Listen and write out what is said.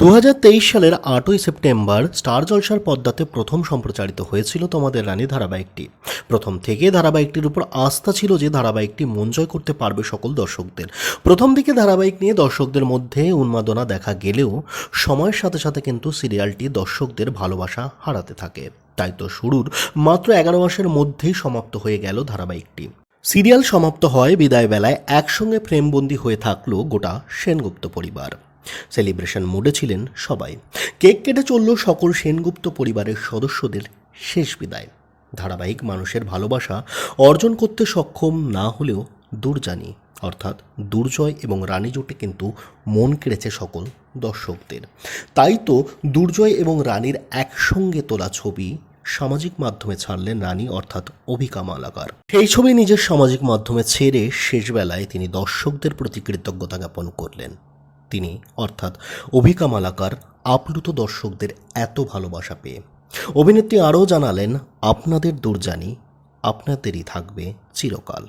দু হাজার তেইশ সালের আটই সেপ্টেম্বর স্টার জলসার পদ্মাতে প্রথম সম্প্রচারিত হয়েছিল তোমাদের রানী ধারাবাহিকটি। প্রথম থেকে ধারাবাহিকটির উপর আস্থা ছিল যে ধারাবাহিকটি মন জয় করতে পারবে সকল দর্শকদের। প্রথম দিকে ধারাবাহিক নিয়ে দর্শকদের মধ্যে উন্মাদনা দেখা গেলেও সময়ের সাথে সাথে কিন্তু সিরিয়ালটি দর্শকদের ভালোবাসা হারাতে থাকে। তাই তো শুরুর মাত্র এগারো মাসের মধ্যেই সমাপ্ত হয়ে গেল ধারাবাহিকটি। সিরিয়াল সমাপ্ত হয় বিদায় বেলায় একসঙ্গে প্রেমবন্দী হয়ে থাকল গোটা সেনগুপ্ত পরিবার। সেলিব্রেশন মুডে ছিলেন সবাই। কেক কেটে চলল সকল সেনগুপ্ত পরিবারের সদস্যদের শেষ বিদায়। ধারাবাহিক মানুষের ভালোবাসা অর্জন করতে সক্ষম না হলেও দুর্জানি অর্থাৎ দুর্জয় এবং রানী জোটে কিন্তু মন কেড়েছে সকল দর্শকদের। তাই তো দুর্জয় এবং রানীর একসঙ্গে তোলা ছবি সামাজিক মাধ্যমে ছাড়লেন রানী, অর্থাৎ অভিকা মালাকার। সেই ছবি নিজের সামাজিক মাধ্যমে ছেড়ে শেষবেলায় তিনি দর্শকদের প্রতি কৃতজ্ঞতা জ্ঞাপন করলেন। তিনি, অর্থাৎ অভিকা মালাকার, আপ্লুত দর্শকদের এত ভালোবাসা পেয়ে। অভিনেত্রী আরও জানালেন, আপনাদের দুর্জানি আপনাদেরই থাকবে চিরকাল।